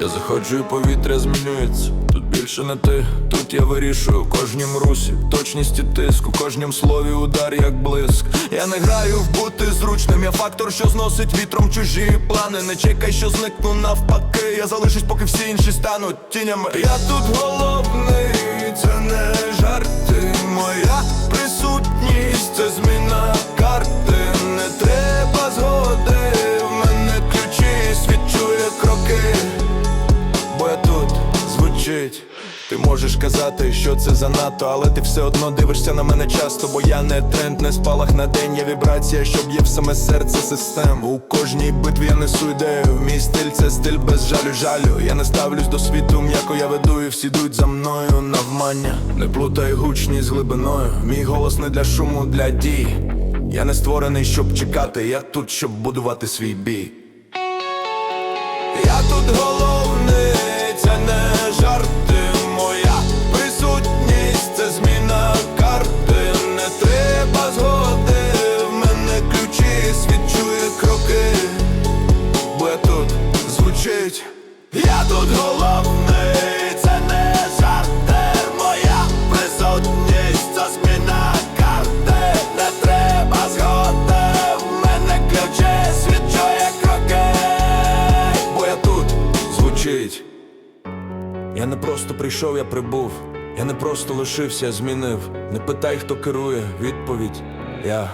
Я заходжу і повітря змінюється. Тут більше не ти, тут я вирішую кожнім русі, точність і тиск, у кожнім слові удар, як блиск. Я не граю в бути зручним, я фактор, що зносить вітром чужі плани. Не чекай, що зникну навпаки. Я залишусь, поки всі інші стануть тінями. Я тут головний, це не жарти. Звучить. Ти можеш казати, що це занадто, але ти все одно дивишся на мене часто, бо я не тренд, не спалах на день, є вібрація, що б'є в саме серце систем. У кожній битві я несу ідею. Мій стиль це стиль без жалю, жалю. Я не ставлюсь до світу, м'яко я веду, і всі йдуть за мною навмання. Не плутай гучність з глибиною. Мій голос не для шуму, для дій. Я не створений, щоб чекати, я тут, щоб будувати свій бій. Тут головний, це не жарти. Моя присутність, це зміна карти. Не треба згоди, в мене ключі, світ чує кроки. Бо я тут звучить. Я не просто прийшов, я прибув. Я не просто лишився, я змінив. Не питай, хто керує, відповідь. Я